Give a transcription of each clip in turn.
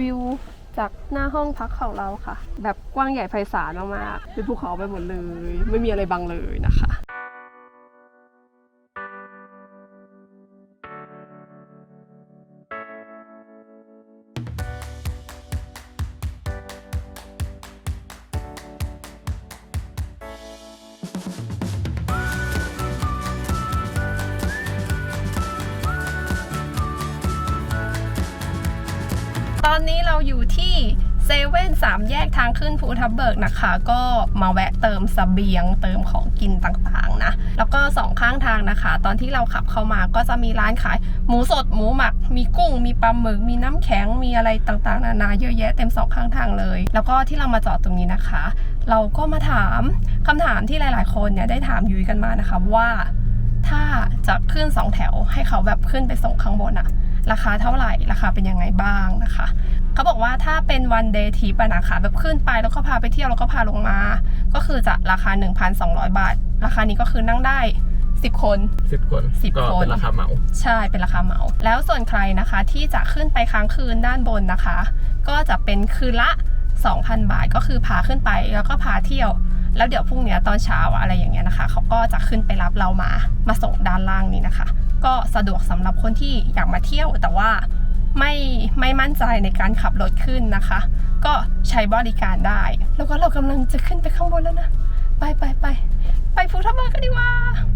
วิวจากหน้าห้องพักของเราค่ะ แบบกว้างใหญ่ไพศาลมากๆเป็นภูเขาไปหมดเลย ไม่มีอะไรบังเลยนะคะ ขึ้นภูทับเบิกนะคะ ก็มาแวะเติมสเบียง เติมของกินต่างๆนะแล้วก็สองข้างทางนะคะ ตอนที่เราขับเข้ามาก็จะมีร้านขาย หมูสดหมูหมัก มีกุ้ง มีปลาหมึกมีน้ำแข็งมีอะไรต่างๆ นานาเยอะแยะเต็มสองข้างทางเลย แล้วก็ที่เรามาจอดตรงนี้นะคะ เราก็มาถามคำถามที่หลาย ๆ คนเนี่ยได้ถามยุ้ยกันมานะคะว่าถ้าจะขึ้นสองแถวให้เขาแบบขึ้นไปส่งข้างบนอะราคาเท่าไหร่ราคาเป็นยังไงบ้างนะคะ เขาบอกว่าถ้าเป็นวันเดย์ทีปอะนะคะแบบขึ้นไปแล้วก็พาไปเที่ยวแล้วก็พาลงมา ก็คือจะราคา 1,200 บาท ราคานี้ก็คือนั่งได้ 10 คนสิบคนสิบก็คน เป็นราคาเหมา ใช่เป็นราคาเหมา แล้วส่วนใครนะคะที่จะขึ้นไปค้างคืนด้านบนนะคะ ก็จะเป็นคืนละ 2,000 บาทก็คือพาขึ้นไปแล้วก็พาเที่ยว แล้วเดี๋ยวพรุ่งเนี้ยตอนเช้าอะไรอย่างเงี้ยนะคะเขาก็จะขึ้นไปรับเรามามาส่งด้านล่างนี้นะคะ ก็สะดวกสำหรับคนที่อยากมาเที่ยวแต่ว่า ไม่ไม่มั่นใจในการขับรถขึ้นนะคะ ก็ใช้บริการได้ แล้วก็เรากำลังจะขึ้นไปข้างบนแล้วนะ ไปไปไปไปภูทับเบิกกันดีกว่า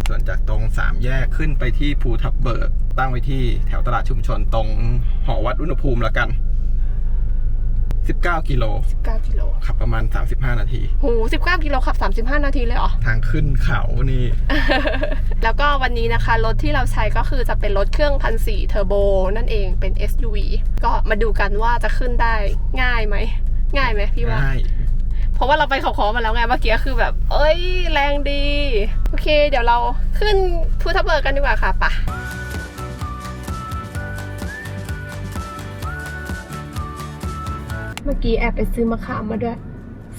ส่วนจากตรงสามแยกขึ้นไปที่ภูทับเบิกตั้งไว้ที่แถวตลาดชุมชนตรงหอวัดอุณหภูมิแล้วกัน 19 กิโล 19กิโลขับประมาณ 35 นาที โห19กิโลขับ 35 นาทีเลยเหรอ ทางขึ้นเขานี่ แล้วก็วันนี้นะคะ รถที่เราใช้ก็คือจะเป็นรถเครื่องพันสี่เทอร์โบนั่นเองเป็น SUV ก็มาดูกันว่าจะขึ้นได้ง่ายไหม ง่ายไหมพี่ว่า ง่าย เพราะว่าเราไปเขาคอมาแล้วไงเมื่อกี้คือแบบ เอ้ย แรงดี โอเค เดี๋ยวเราขึ้นภูทับเบิกกันดีกว่าค่ะปะ เมื่อกี้แอบไปซื้อมะขามมาด้วย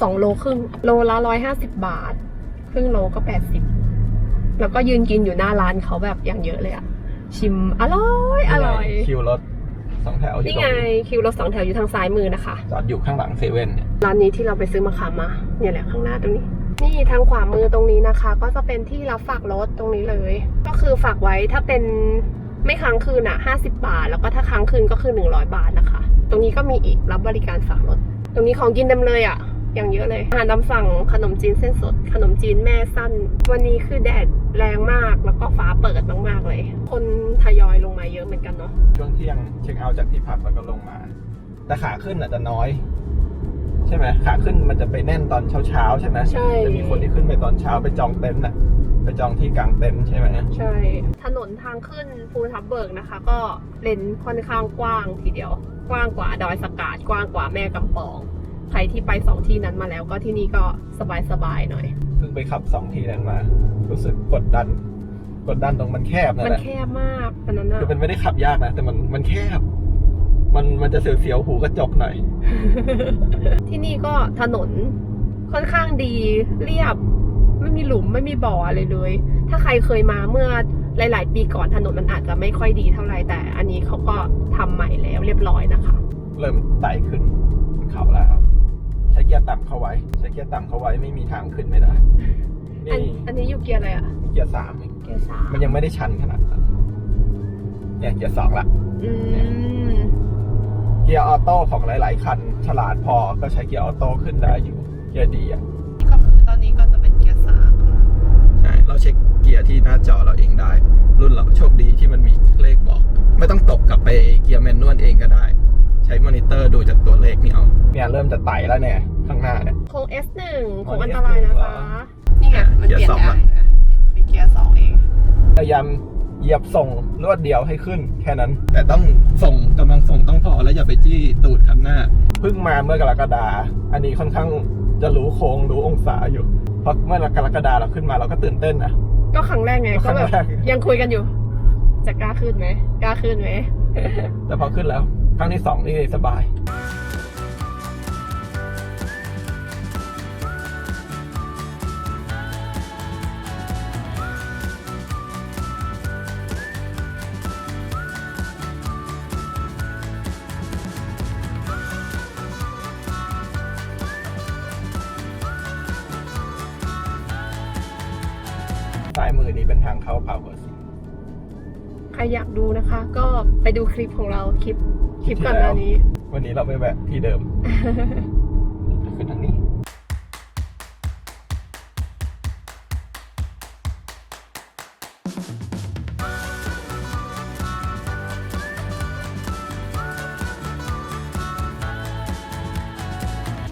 สองโลครึ่ง โลละร้อยห้าสิบบาท ครึ่งโลก็แปดสิบแล้วก็ยืนกินอยู่หน้าร้านเขาแบบอย่างเยอะเลยอะชิมอร่อยอร่อยคิวรถสองแถวที่นี่ตรไงงคิวรถสองแถวอยู่ทางซ้ายมือนะคะจอดอยู่ข้างหลังเซเว่นเนี่ยร้านนี้ที่เราไปซื้อมะขามมาเนี่ยแหละข้างหน้าตรงนี้นี่ทางขวามือตรงนี้นะคะ ก็จะเป็นที่รับฝากรถตรงนี้เลย ก็คือฝากไว้ถ้าเป็น ไม่ค้างคืนอะ50 บาท แล้วก็ถ้าค้างคืนก็คือ 100 บาทนะคะ ตรงนี้ก็มีอีกรับบริการฝากรถ ตรงนี้ของกินเต็มเลยอะ อย่างเยอะเลยอาหารตามสั่งขนมจีนเส้นสด ขนมจีนแม่สั้น วันนี้คือแดดแรงมากแล้วก็ฟ้าเปิดมากๆเลย คนทยอยลงมาเยอะเหมือนกันเนาะช่วงเที่ยงเช็คเอาท์จากที่พักแล้วก็ลงมา แต่ขาขึ้นอาจจะน้อย ช่ไหมขาขึ้นมันจะไปแน่นตอนเช้าๆใช่ไหมใช่ จะมีคนที่ขึ้นไปตอนเช้าไปจองเต็นท์น่ะ ไปจองที่กลางเต็นท์ใช่ไหมใช่ ถนนทางขึ้นภูทับเบิกนะคะ ก็เลนค่อนข้างกว้างทีเดียว กว้างกว่าดอยสกาดกว้างกว่าแม่กำปอง ใครที่ไปสองที่นั้นมาแล้วก็ที่นี่ก็สบายๆหน่อย เพิ่งไปขับสองทีนั้นมา รู้สึกกดดัน กดดันตรงมันแคบนั่มันนแหละแคบมากตอนนั้นอะคือมันไม่ได้ขับยากนะ แต่มันมันแคบ มันมันจะเสียวๆหูกระจกหน่อย ที่นี่ก็ถนนค่อนข้างดีเรียบ ไม่มีหลุมไม่มีบ่ออะไรเลย ถ้าใครเคยมาเมื่อหลาย ๆ ปีก่อนถนนมันอาจจะไม่ค่อยดีเท่าไหร่แต่ อันนี้เขาก็ทำใหม่แล้วเรียบร้อยนะคะ เริ่มไต่ขึ้นเขาแล้วครับใช้เกียร์ต่ำเข้าไว้ ใช้เกียร์ต่ำเข้าไว้ไม่มีทางขึ้นไม่ได้อันนี่อันนี้อยู่เกียร์อะไรอะเกียร์สามเองเกียร์สามมันยังไม่ได้ชันขนาดนั้นเนี่ยเกียร์สองละอืม เกียร์ออโต้ของหลาย ๆ คัน ฉลาดพอก็ใช้เกียร์ออโต้ขึ้นได้อยู่เกียร์ดีอะก็คือตอนนี้ก็จะเป็นเกียร์สามใช่เราเช็คเกียร์ที่หน้าจอเราเองได้ รุ่นเราโชคดีที่มันมีเลขบอก ไม่ต้องตกกลับไปเกียร์แมนนวลเองก็ได้ ใช้มอนิเตอร์ดูจากตัวเลขนี่เอาเนี่ยเริ่มจะไต่แล้วเนี่ยข้างหน้าเนี่ยโค้ง S1 อ๋อโค้งอันตรายนะ S1 เหรจ๊ะอนี่ไงมันเปลี่ยนเกียร์สองได้ละเป็นเกียร์สองเองพยายาม เหยียบส่งรวดเดียวให้ขึ้นแค่นั้น แต่ต้องส่งกำลังส่งต้องพอแล้วอย่าไปจี้ตูดคันหน้าเพิ่งมาเมื่อกรกฎาอันนี้ค่อนข้างจะรู้โค้งรู้องศาอยู่เพราะเมื่อกรกฎาเราขึ้นมาเราก็ตื่นเต้นนะก็ครั้งแรกไงครั้ก็งแบบแรกยังคุยกันอยู่ จะกล้าขึ้นไหมกล้าขึ้นไหมแต่พอขึ้นแล้ว ครั้งที่สองนี่สบาย นะคะก็ไปดูคลิปของเราคลิปคลิปก่อนหน้านี้ วันนี้เราไปแวะที่เดิมจะขึ้นทางนี้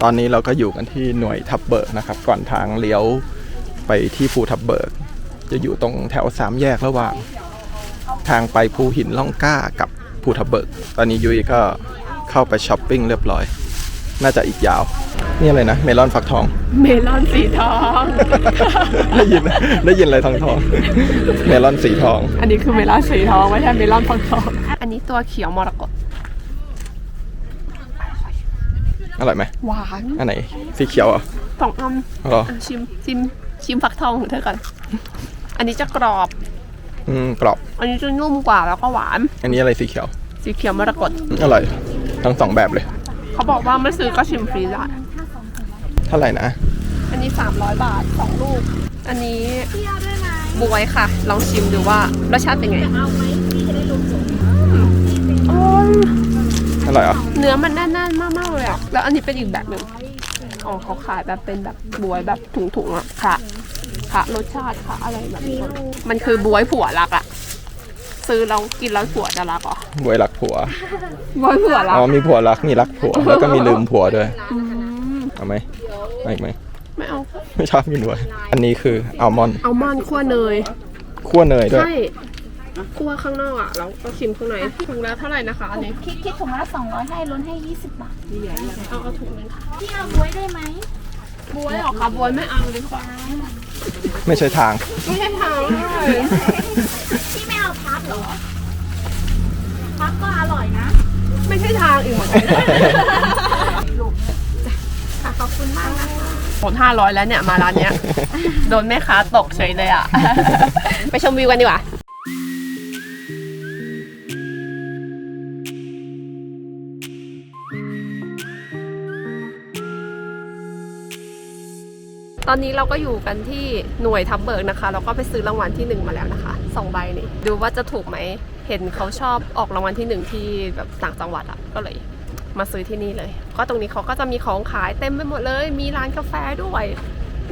ตอนนี้เราก็อยู่กันที่หน่วยทับเบิกนะครับ ก่อนทางเลี้ยวไปที่ภูทับเบิก จะอยู่ตรงแถวสามแยกระหว่าง ทางไปภูหินล่องกล้ากับภูทับเบิก ตอนนี้ยุ้ยก็เข้าไปช้อปปิ้งเรียบร้อย น่าจะอีกยาว นี่อะไรนะ เมลอนฟักทอง เมลอนสีทอง ได้ยินได้ยินอะไรทองทอง เมลอนสีทอง อันนี้คือเมลอนสีทองไม่ใช่เมลอนฟักทอง อันนี้ตัวเขียวมรกตอร่อยไหมหวานอันไหนสีเขียวเหรอะสองอันหรออะชิมชิมชิมฟักทองของเธอก่อน อันนี้จะกรอบ อืมกรอบ อันนี้จะนุ่มกว่าแล้วก็หวาน อันนี้อะไรสีเขียว สีเขียวมรกตอร่อย ทั้งสองแบบเลย เขาบอกว่าไม่ซื้อก็ชิมฟรีได้ เท่าไหร่นะ อันนี้ 300 บาท2ลูก อันนี้บวยค่ะ ลองชิมดูว่ารสชาติเป็นไงอร่อยอร่อยเหรอะเนื้อมันแน่นๆมากๆเลยอะ แล้วอันนี้เป็นอีกแบบหนึ่งอ๋อเขาขายแบบเป็นแบบบวยแบบถุงๆอะค่ะ ค่ะรสชาติค่ะอะไรแบบนี้ มันคือบวยผัวรักอะซื้อแล้วกินแล้วผัวจะรักเหรอ บวยรักผัว บวยผัวรัก อ๋อมีผัวรักมีรักผัว แล้วก็มีลืมผัวด้วยมเอาไหมเอาอีกไหม ไม่เอา ไม่ชอบกินด้วย อันนี้คืออัลมอนด์อัลมอนด์คั่วเนย คั่วเนยด้วยใช่คั่วข้างนอกอะแล้วก็ชิมข้างในถุงละเท่าไหร่นะคะอันนี้คิดคิดถุงละ200ให้ลดให้20บาทเอาเอาถุงนึงค่ะพี่เอาบวยได้ไหม บวยเหรอคะบวยไม่เอาดีกว่าไม่ใช่ทาง ไม่ใช่ทางเลยพี่ไม่เอาพับเหรอพับก็อร่อยนะ ไม่ใช่ทางอีกหมดค่ะขอบคุณมากนะคะหมดห้าร้อยแล้วเนี่ยมาร้านเนี้ย โดนแม่ค้าตกเฉยเลยอะ ไปชมวิวกันดีกว่า อนนี้เราก็อยู่กันที่หน่วยทับเบิกนะคะแล้วก็ไปซื้อรางวัลที่หนึ่งมาแล้วนะคะสองใบนี่ดูว่าจะถูกไหมเห็นเขาชอบออกรางวัลที่หนึ่งที่แบบต่างจังหวัดอะก็เลยมาซื้อที่นี่เลย ก็ตรงนี้เขาก็จะมีของขายเต็มไปหมดเลย มีร้านกาแฟด้วย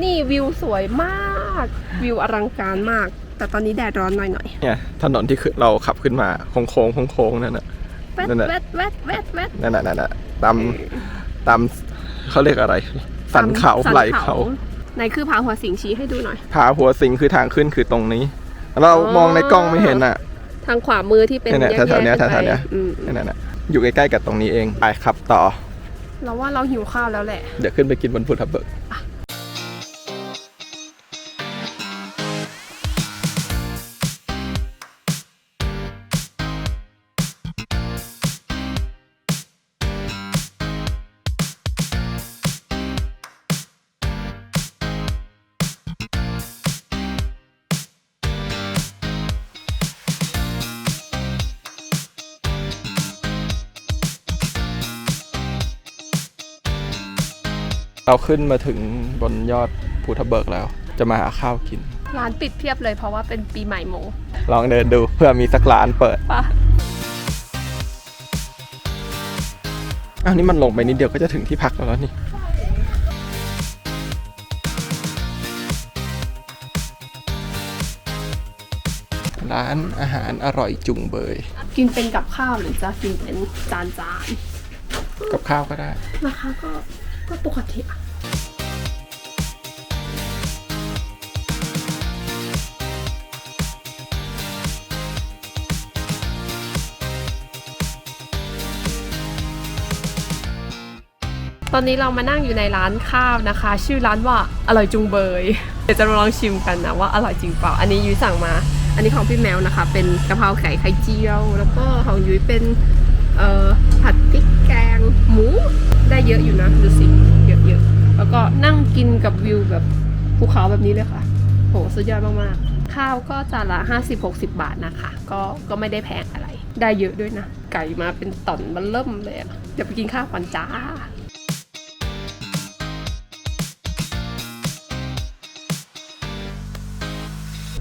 นี่วิวสวยมาก วิวอลังการมาก แต่ตอนนี้แดดร้อนหน่อยเนี่ยถนนที่ขึ้นเราขับขึ้นมาโค้งโค้งโค้งโค้งนั่นน่ะๆแวดนั่นแหละแวดแวดแวดแวดนั่นน่ะนั่นน่ะตามตามเขาเรียกอะไร สันเขาสันไหลเขา ไหนคือผาหัวสิงชี้ให้ดูหน่อย ผาหัวสิงคือทางขึ้นคือตรงนี้ เรามองในกล้องไม่เห็นอะ ทางขวามือที่เป็นเนี่ยแยกแถวๆเนี้ยๆกัไปแถวๆเนี้ยอืมนั่นน่ะอยู่ใกล้ๆกับตรงนี้เองไปขับต่อ เราว่าเราหิวข้าวแล้วแหละ เดี๋ยวขึ้นไปกินบนภูทับเบิก เราขึ้นมาถึงบนยอดภูทับเบิกแล้ว จะมาหาข้าวกิน ร้านปิดเพียบเลยเพราะว่าเป็นปีใหม่โม ลองเดินดูเพื่อมีสักร้านเปิดปะอ้าวนี่มันลงไปนิดเดียวก็จะถึงที่พักแล้วนี่ร้านอาหารอร่อยจุงเบย กินเป็นกับข้าวหรือจะกินเป็นจานจานกับข้าวก็ได้ๆราคาก็ก็ปกติอะ ตอนนี้เรามานั่งอยู่ในร้านข้าวนะคะ ชื่อร้านว่าอร่อยจุงเบย เดี๋ยวจะมาลองชิมกันนะว่าอร่อยจริงเปล่า อันนี้ยุ้ยสั่งมา อันนี้ของพี่แมวนะคะ เป็นกะเพราไก่ไข่เจียว แล้วก็ของยุ้ยเป็นเอ่อผัดพริกแกงหมูได้เยอะอยู่นะดูสิเยอะๆแล้วก็นั่งกินกับวิวแบบภูเขาแบบนี้เลยค่ะโหสุดยอดมากๆ ข้าวก็จานละ 50-60 บาทนะคะ ก็ก็ไม่ได้แพงอะไร ได้เยอะด้วยนะ ไก่มาเป็นต่อนมันเริ่มเลยเดี๋ยวไปกินข้าวก่อนจ้า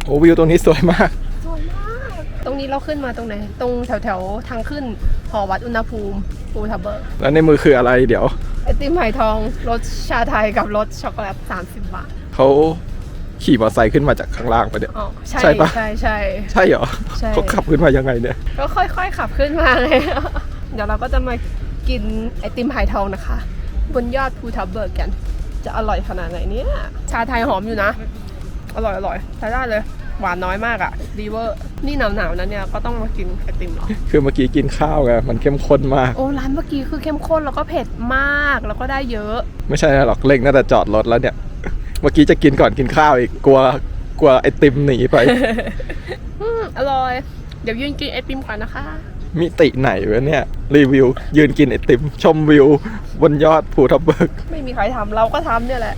โอ้วิวตรงนี้สวยมาก สวยมาก ตรงนี้เราขึ้นมาตรงไหน ตรงแถวแถวๆทางขึ้นหอวัดอุณหภูมิภูทับเบิกแล้วในมือคืออะไรเดี๋ยว ไอติมไผ่ทองรสชาไทยกับรสช็อกโกแลต30 บาทเขาขี่มอเตอร์ไซค์ขึ้นมาจากข้างล่างไปะเดี๋ยว อ๋อใช่ใช่ปะ ใช่ใช่ ใช่เหรอใช่ เขาขับขึ้นมายังไงเนี่ย ก็ค่อยๆขับขึ้นมาเลย เดี๋ยวเราก็จะมากินไอติมไผ่ทองนะคะ บนยอดภูทับเบิกกัน จะอร่อยขนาดไหนเนี่ย ชาไทยหอมอยู่นะ อร่อยอร่อยใช้ได้เลย หวานน้อยมากอะ่ะดีเวอร์ นี่หนาวๆนั้นเนี่ยก็ต้องมากินไอติมเหรอ คือเมื่อกี้กินข้าวไงมันเข้มข้นมาก โอ้ร้านเมื่อกี้คือเข้มข้นแล้วก็เผ็ดมากแล้วก็ได้เยอะ ไม่ใช่หรอกเล่งน่าจะจอดรถแล้วเนี่ย เมื่อกี้จะกินก่อนกินข้าวอีกกลัวกลัวไอติมหนีไป อืมอร่อย เดี๋ยวยืนกินไอติมก่อนนะคะ มิติไหนวะเนี่ย รีวิว ยืนกินไอติม ชมวิว บนยอดภูทับเบิก ไม่มีใครทำเราก็ทำเนี่ยแหละ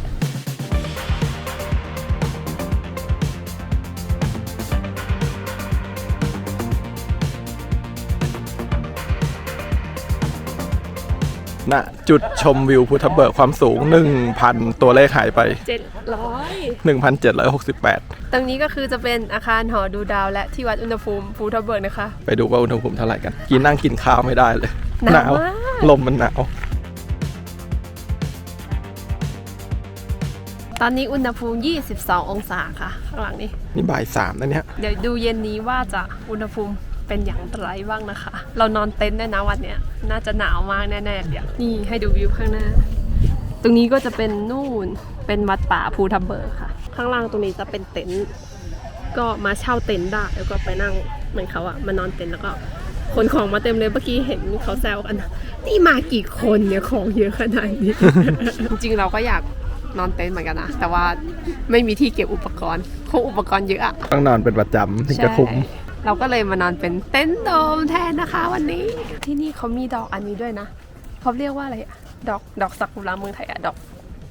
ณจุดชมวิวภูทับเบิกความสูง 1,000 ตัวเลขหายไปเจ็ดร้อย1,768 ตรงนี้ก็คือจะเป็นอาคารหอดูดาวและที่วัดอุณหภูมิภูทับเบิกนะคะ ไปดูว่าอุณหภูมิเท่าไหร่กัน กินนั่งกินข้าวไม่ได้เลย หนาวมากลมมันหนาว ตอนนี้อุณหภูมิ 22 องศาค่ะ ข้างหลังนี้นี่บ่ายสามนะเนี่ย เดี๋ยวดูเย็นนี้ว่าจะอุณหภูมิ เป็นอย่างไรบ้างนะคะ เรานอนเต็นท์ด้วยนะวันเนี้ย น่าจะหนาวมากแน่ๆเดี๋ยวนี่ให้ดูวิวข้างหน้า ตรงนี้ก็จะเป็นนู่นเป็นวัดป่าภูทับเบิกค่ะ ข้างล่างตรงนี้จะเป็นเต็นท์ก็มาเช่าเต็นท์ได้แล้วก็ไปนั่งเหมือนเขาอะมานอนเต็นท์แล้วก็ขนของมาเต็มเลยเมื่อกี้เห็นเขาแซวกันนี่มากี่คนเนี่ยของเยอะขนาดนี้ จริงๆเราก็อยากนอนเต็นท์เหมือนกันนะแต่ว่าไม่มีที่เก็บอุปกรณ์เพราะอุปกรณ์เยอะอะ ต้องนอนเป็นประจำถึงจะคุ้ม ใช่ เราก็เลยมานอนเป็นเต็นท์โดมแทนนะคะวันนี้ ที่นี่เขามีดอกอันนี้ด้วยนะเขาเรียกว่าอะไรอะดอกดอกซากุระเมืองไทยอะดอก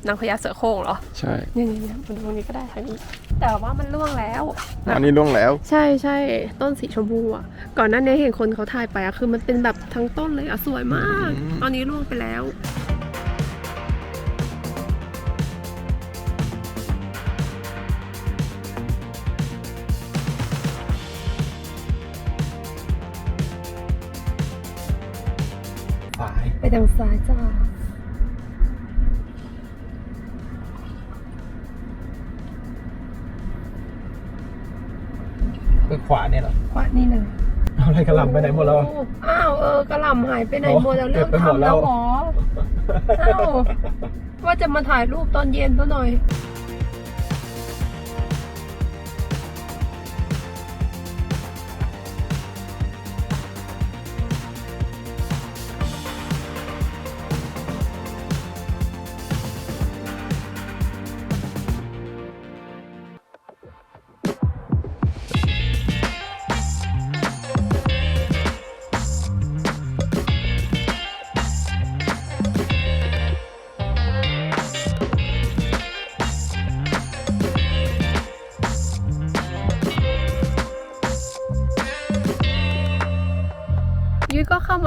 นางพญาเสือโคร่งเหรอ ใช่เนี่ยเนี่ยเนี่ยมาดูตรงนี้ก็ได้ทางนี้ แต่ว่ามันร่วงแล้ว อันนี้ล่วงแล้ว ใช่ใช่ต้นสีชมพูอะ ก่อนหน้านี้เห็นคนเขาถ่ายไปอะคือมันเป็นแบบทั้งต้นเลยอะสวยมากอืมตอนนี้ร่วงไปแล้ว ทางซ้ายจ้าไปขวาเนี่ยเหรอขวานี่นะเอาอะไรกระหลำไปไหนหมดแล้วอะ อ้าวเออกระหล่ำหายไปไหนหมดแล้วเก็เริ่บมไปหมดทำแล้แล้ววเหรออ้าวว่าจะมาถ่ายรูปตอนเย็นซะหน่อย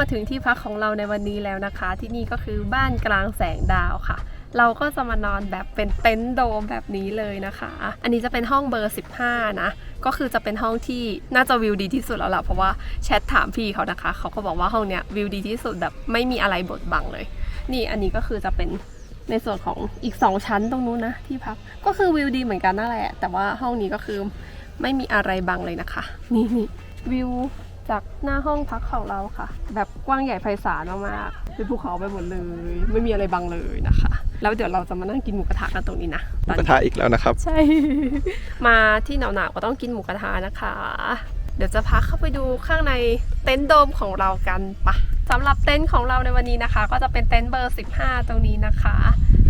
มาถึงที่พักของเราในวันนี้แล้วนะคะ ที่นี่ก็คือบ้านกลางแสงดาวค่ะ เราก็จะมานอนแบบเป็นเต็นท์โดมแบบนี้เลยนะคะ อันนี้จะเป็นห้องเบอร์ 15 นะ ก็คือจะเป็นห้องที่น่าจะวิวดีที่สุดแล้วล่ะเพราะว่าแชทถามพี่เขานะคะ เขาก็บอกว่าห้องเนี้ยวิวดีที่สุดแบบไม่มีอะไรบดบังเลย นี่อันนี้ก็คือจะเป็นในส่วนของอีก 2 ชั้นตรงนู้นนะที่พักก็คือวิวดีเหมือนกันนั่นแหละ แต่ว่าห้องนี้ก็คือไม่มีอะไรบังเลยนะคะ นี่นี่วิว จากหน้าห้องพักของเราค่ะ แบบกว้างใหญ่ไพศาลมากๆเป็นภูเขาไปหมดเลย ไม่มีอะไรบังเลยนะคะ แล้วเดี๋ยวเราจะมานั่งกินหมูกระทะกันตรงนี้นะหมูกระทะอีกแล้วนะครับ ใช่ มาที่หนาวๆก็ต้องกินหมูกระทะนะคะ เดี๋ยวจะพาเข้าไปดูข้างในเต็นท์โดมของเรากันปะสำหรับเต็นท์ของเราในวันนี้นะคะ ก็จะเป็นเต็นท์เบอร์ 15 ตรงนี้นะคะ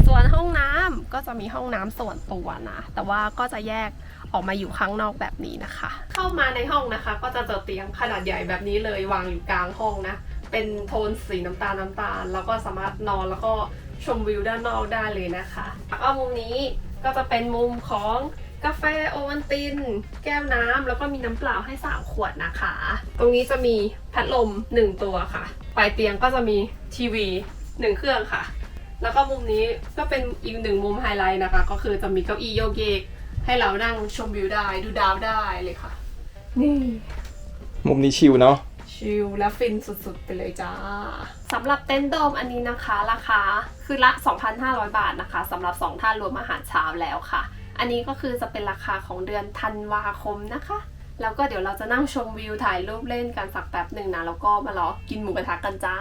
ส่วนห้องน้ำก็จะมีห้องน้ำส่วนตัวนะ แต่ว่าก็จะแยก ออกมาอยู่ข้างนอกแบบนี้นะคะ เข้ามาในห้องนะคะ ก็จะเจอเตียงขนาดใหญ่แบบนี้เลยวางอยู่กลางห้องนะ เป็นโทนสีน้ำตาลน้ำตาล แล้วก็สามารถนอนแล้วก็ชมวิวด้านนอกได้เลยนะคะแล้วก็มุมนี้ก็จะเป็นมุมของกาแฟโอวัลติน แก้วน้ำแล้วก็มีน้ำเปล่าให้3ขวดนะคะ ตรงนี้จะมีพัดลม1ตัวค่ะปลายเตียงก็จะมีทีวี1เครื่องค่ะ แล้วก็มุมนี้ก็เป็นอีกหนึ่งมุมไฮไลท์นะคะ ก็คือจะมีเก้าอี้โยกเยก ให้เรานั่งชมวิวได้ดูดาวได้เลยค่ะ นี่มุมนี้ชิลเนาะชิลและฟินสุดๆ ไปเลยจ้าสำหรับเต็นท์โดมอันนี้นะคะ ราคาคือละ 2,500 บาทนะคะสำหรับ 2 ท่านรวมอาหารเช้าแล้วค่ะ อันนี้ก็คือจะเป็นราคาของเดือนธันวาคมนะคะ แล้วก็เดี๋ยวเราจะนั่งชมวิวถ่ายรูปเล่นกันสักแป๊บหนึ่งนะ แล้วก็มารอกินหมูกระทะกันจ้า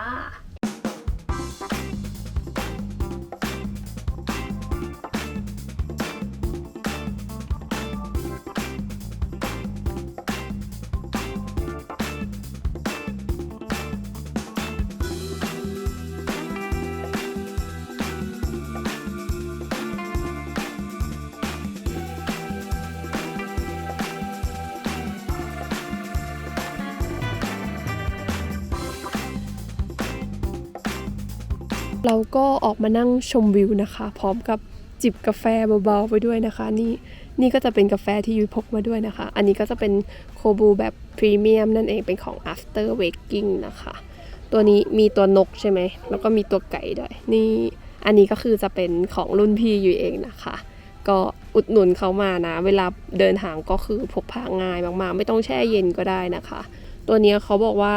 เราก็ออกมานั่งชมวิวนะคะ พร้อมกับจิบกาแฟเบาๆไปด้วยนะคะ นี่นี่ก็จะเป็นกาแฟที่ยุ้ยพกมาด้วยนะคะ อันนี้ก็จะเป็นโคบูแบบพรีเมียมนั่นเองเป็นของ after waking นะคะ ตัวนี้มีตัวนกใช่ไหมแล้วก็มีตัวไก่ด้วย นี่อันนี้ก็คือจะเป็นของรุ่นพี่อยู่เองนะคะ ก็อุดหนุนเขามานะ เวลาเดินทางก็คือพกพาง่ายมากๆ ไม่ต้องแช่เย็นก็ได้นะคะ ตัวนี้เขาบอกว่า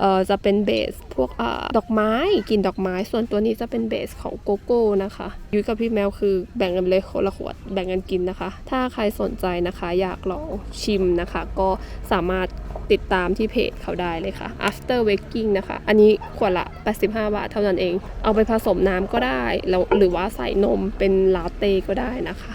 เออจะเป็นเบสพวกอาดอกไม้กลินดอกไม้ ส่วนตัวนี้จะเป็นเบสของโกโก้นะคะยุ้ยกับพี่แมวคือแบ่งกันเลยคนละขวดแบ่งกันกินนะคะ ถ้าใครสนใจนะคะ อยากลองชิมนะคะ ก็สามารถติดตามที่เพจเขาได้เลยค่ะ after waking นะคะ อันนี้ขวดละ 85 บาทเท่านั้นเอง เอาไปผสมน้ำก็ได้แล้วหรือว่าใส่นมเป็นลาเต้ก็ได้นะคะ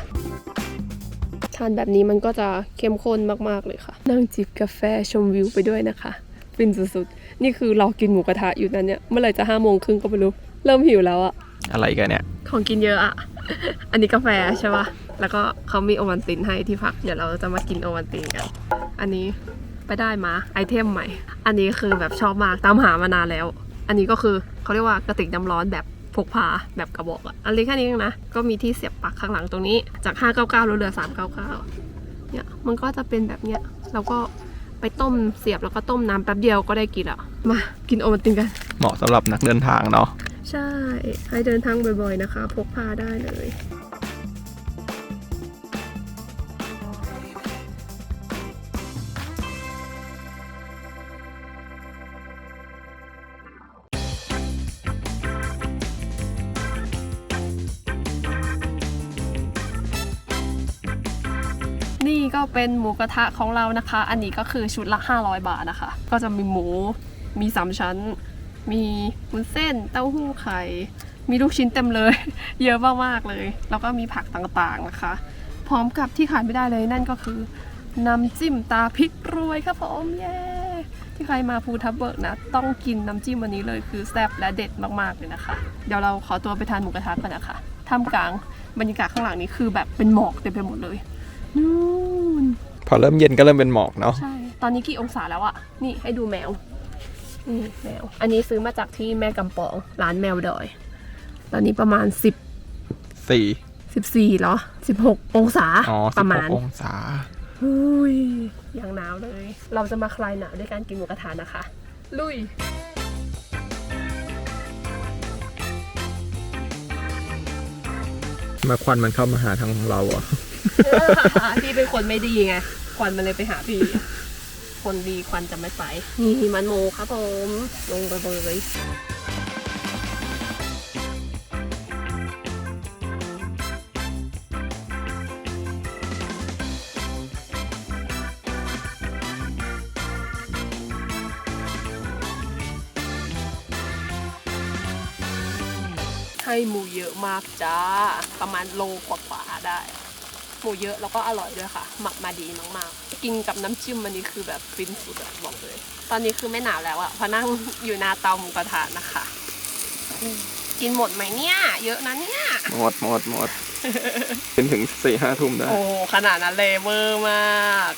ทานแบบนี้มันก็จะเข้มข้นมากๆเลยค่ะ นั่งจิบกาแฟชมวิวไปด้วยนะคะฟินสุดๆ นี่คือเรากินหมูกระทะอยู่นั่นเนี่ย เมื่อไหร่จะห้าโมงครึ่งก็ไม่รู้ เริ่มหิวแล้วอะอะไรกันเนี่ย ของกินเยอะอะอันนี้กาแฟใช่ปะแล้วก็เขามีโอวันตินให้ที่พัก เดี๋ยวเราจะมากินโอวันตินกัน อันนี้ไปได้มาไอเทมใหม่ อันนี้คือแบบชอบมากตามหามานานแล้ว อันนี้ก็คือเขาเรียกว่ากระติกน้ำร้อนแบบ พกพาแบบกระบอกอะอันเล็กแค่นี้เองนะ ก็มีที่เสียบปลั๊กข้างหลังตรงนี้ จาก 599ลดเหลือ 399 เนี่ย มันก็จะเป็นแบบเนี้ย แล้วก็ไปต้มเสียบแล้วก็ต้มน้ำแป๊บเดียวก็ได้กินอะมากินโอวันตินกัน เหมาะสำหรับนักเดินทางเนาะ ใช่ ให้เดินทางบ่อยๆนะคะ พกพาได้เลย เป็นหมูกระทะของเรานะคะ อันนี้ก็คือชุดละ 500 บาทนะคะ ก็จะมีหมู มีสามชั้น มีวุ้นเส้น เต้าหู้ไข่ มีลูกชิ้นเต็มเลย เยอะมากๆเลย แล้วก็มีผักต่างๆนะคะ พร้อมกับที่ขาดไม่ได้เลยนั่นก็คือน้ำจิ้มตาพริกรวยครับผมเย้ที่ใครมาภูทับเบิกนะ ต้องกินน้ำจิ้มวันนี้เลยคือแซ่บและเด็ดมากๆเลยนะคะ เดี๋ยวเราขอตัวไปทานหมูกระทะกันนะคะท่ามกลางบรรยากาศข้างหลังนี้คือแบบเป็นหมอกเต็มไปหมดเลยนู่น พอเริ่มเย็นก็เริ่มเป็นหมอกเนาะใช่ ตอนนี้กี่องศาแล้วอะนี่ให้ดูแมว นี่แมว อันนี้ซื้อมาจากที่แม่กำปองร้านแมวดอย ตอนนี้ประมาณ10สี่14เหรอ16องศาอ๋อปสิบระหมากณองศา อุ้ยอย่างหนาวเลย เราจะมาคลายหนาวด้วยการกินหมูกระทะนะคะ ลุย มาควันมันเข้ามาหาทางเราอะ พี่เป็นคนไม่ดีไง ควันมันเลยไปหาพี่ คนดีควันจะไม่ไปนี่มันโมครับผมลงไปเลยให้หมูเยอะมากจ้า ประมาณโลกว่าๆได้ หมูเยอะแล้วก็อร่อยด้วยค่ะ หมักมาดีมากๆ กินกับน้ำจิ้มอันนี้คือแบบฟินสุดอะบอกเลย ตอนนี้คือไม่หนาวแล้วอะเพราะนั่งอยู่หนาเตาหมูกระทะนะคะอืมกินหมดไหมเนี่ย เยอะนะเนี่ย หมดหมดหมดเป็นถึงสี่ห้าทุ่มได้ โอ้ขนาดนั้นเลยเวอร์มาก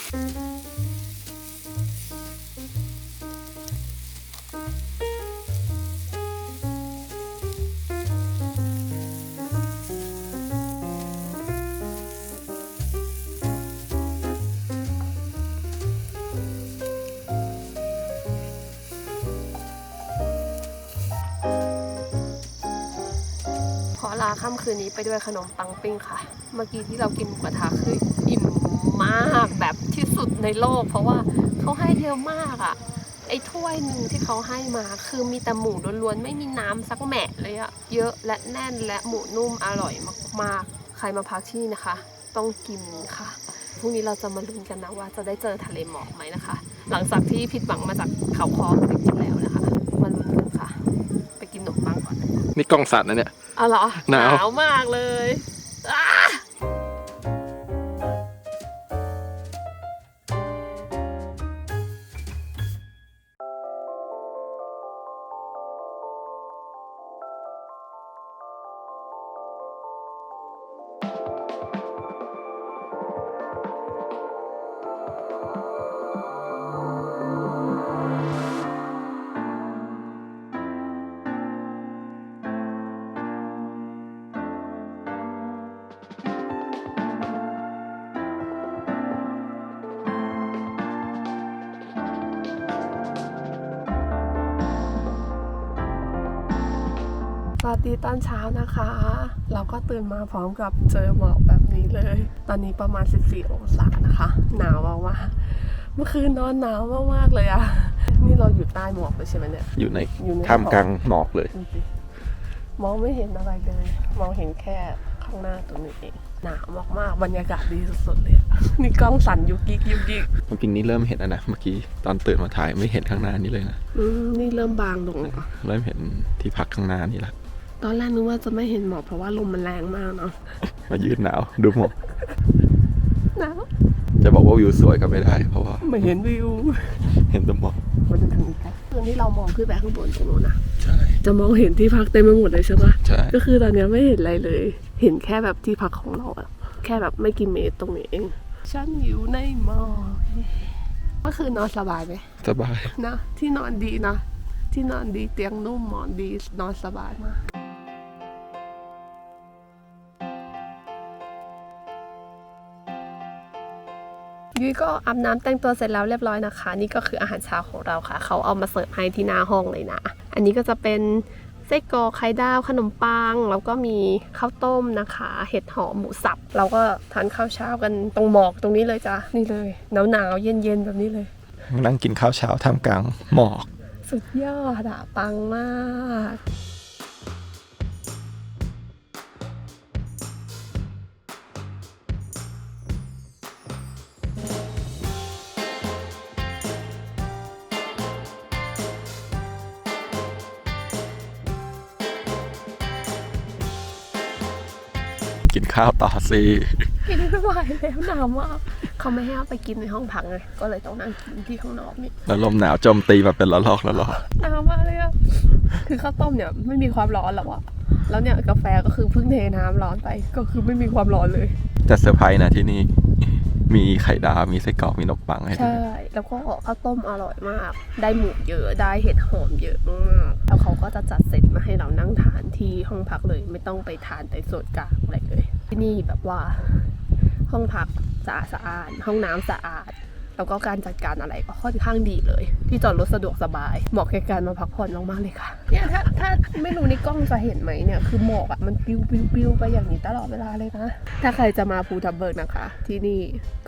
ำคืนนี้ไปด้วยขนมปังปิ้งค่ะ เมื่อกี้ที่เรากินกระทะคืออิ่มมากแบบที่สุดในโลก เพราะว่าเขาให้เยอะมากอะไอ้ถ้วยหนึ่งที่เขาให้มาคือมีแต่หมูล้วนๆไม่มีน้ำสักแมะเลยอะเยอะและแน่นและหมูนุ่มอร่อยมากๆ ใครมาพักที่นี่นะคะ ต้องกินค่ะพรุ่งนี้เราจะมาลุ้นกันนะว่าจะได้เจอทะเลหมอกไหมนะคะ หลังจากที่ผิดหวังมาจากเขาคอจริง นนี่กล้องสัตว์นะเนี่ยอ๋อเหรอหนาว มากเลย วัสดีตอนเช้านะคะ เราก็ตื่นมาพร้อมกับเจอหมอกแบบนี้เลย ตอนนี้ประมาณ 14 องศานะคะ หนาวมากๆเมื่อคืนนอนหนาวมากๆเลยอะนี่เราอยู่ใต้หมอกเลยใช่ไหมเนี่ย อยู่ในอยู่ในท่ามกลางหมอกเลยดูสิมองไม่เห็นอะไรเลย มองเห็นแค่ข้างหน้าตรงนี้เองหนาวมากๆ บรรยากาศดีสุดๆเลยอะนี่กล้องสั่นยุกยิกยุกยิกจริงๆนี่เริ่มเห็นแล้วนะเมื่อกี้ตอนตื่นมาถ่ายไม่เห็นข้างหน้านี้เลยนะ อืมนี่เริ่มบางลงแล้วเริ่มเห็นที่พักข้างหน้านี่ละ ตอนแรกนึกว่าจะไม่เห็นหมอกเพราะว่าลมมันแรงมากเนาะมายืนหนาว ดูหมอกหนาวจะบอกว่าวิวสวยก็ไม่ได้เพราะว่าไม่เห็นวิว เห็นแต่หมอกมาดูทางนี้กันตอนที่เรามองขึ้นไปข้างบนตรงโน้นนะใช่จะมองเห็นที่พักเต็มไปหมดเลยใช่ปะใช่ก็คือตอนเนี้ยไม่เห็นอะไรเลย เห็นแค่แบบที่พักของเราอะแค่แบบไม่กี่เมตรตรงนี้เองฉันอยู่ในหมอกเมื่อคืนนอนสบายไหมสบายนะที่นอนดีนะที่นอนดีเตียงนุ่มหมอนดีนอนสบายมาก ยุ้ยก็อาบน้ำแต่งตัวเสร็จแล้วเรียบร้อยนะคะ นี่ก็คืออาหารเช้าของเราค่ะ เขาเอามาเสิร์ฟให้ที่หน้าห้องเลยนะ อันนี้ก็จะเป็นไส้กรอกไข่ดาวขนมปัง แล้วก็มีข้าวต้มนะคะ เห็ดหอมหมูสับเราก็ทานข้าวเช้ากันตรงหมอกตรงนี้เลยจ้ะนี่เลยหนาวหนาวๆเย็นเย็นๆแบบนี้เลยนั่งกินข้าวเช้าท่ามกลางหมอก สุดยอดอะปังมาก ข้าวต่อสิกินไม่ไหวแล้วหนาวมากเขาไม่ให้เอาไปกินในห้องพักไงก็เลยต้องนั่งกินที่ข้างนอกนี่แล้วลมหนาวโจมตีมาเป็นละลอกละลอกหนาวมากเลยอะคือข้าวต้มเนี่ยไม่มีความร้อนหรอกอะแล้วเนี่ยกาแฟก็คือเพิ่งเทน้ำร้อนไปก็คือไม่มีความร้อนเลยแต่เซอร์ไพรส์นะที่นี่มีไข่ดาวมีไส้กรอกมีนกปังให้ด้วใช่ยแล้วก็ข้าวต้มอร่อยมาก ได้หมูเยอะได้เห็ดหอมเยอะมากแล้วเขาก็จะจัดเซตมาให้เรานั่งทานที่ห้องพักเลย ไม่ต้องไปทานในส่วนกลางอะไรเลย ที่นี่แบบว่า ห้องพักสะอาดสะอาด ห้องน้ำสะอาด แล้วก็การจัดการอะไรก็ค่อนข้างดีเลย ที่จอดรถสะดวกสบาย เหมาะแก่การมาพักผ่อนมากๆเลยค่ะ เนี่ยถ้าถ้าไม่รู้ในกล้องจะเห็นไหมเนี่ยคือหมอกอะมันปิ้วปิ้วปิ้วไปอย่างนี้ตลอดเวลาเลยนะ ถ้าใครจะมาภูทับเบิกนะคะ ที่นี่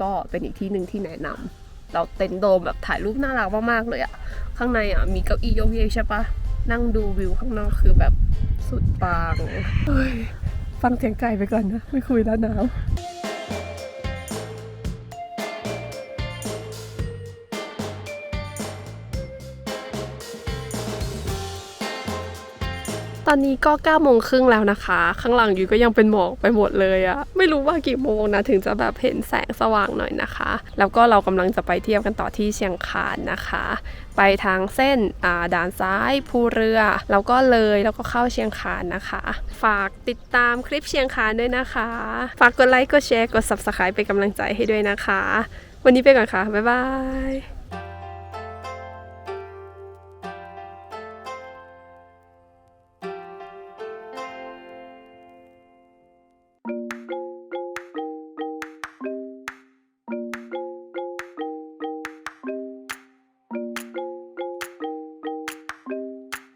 ก็เป็นอีกที่หนึ่งที่แนะนำเราเต็นท์โดมแบบถ่ายรูปน่ารักมากๆเลยอะข้างในอะมีเก้าอี้โยกเยกใช่ปะนั่งดูวิวข้างนอกคือแบบสุดปังเฮ้ย ฟังเสียงไก่ไปก่อนนะ ไม่คุยแล้วหนาว ตอนนี้ก็9ก้าโมงครึ่งแล้วนะคะ ข้างหลังยูก็ยังเป็นหมอกไปหมดเลยอะไม่รู้ว่ากี่โมงนะถึงจะแบบเห็นแสงสว่างหน่อยนะคะ แล้วก็เรากำลังจะไปเที่ยวกันต่อที่เชียงคานนะคะ ไปทางเส้นอ่าด่านซ้ายภูเรือ แล้วก็เลยแล้วก็เข้าเชียงคานนะคะ ฝากติดตามคลิปเชียงคานด้วยนะคะ ฝากกดไลค์กดแชร์กด subscribe เป็นกำลังใจให้ด้วยนะคะ วันนี้ไปก่อนค่ะบ๊ายบาย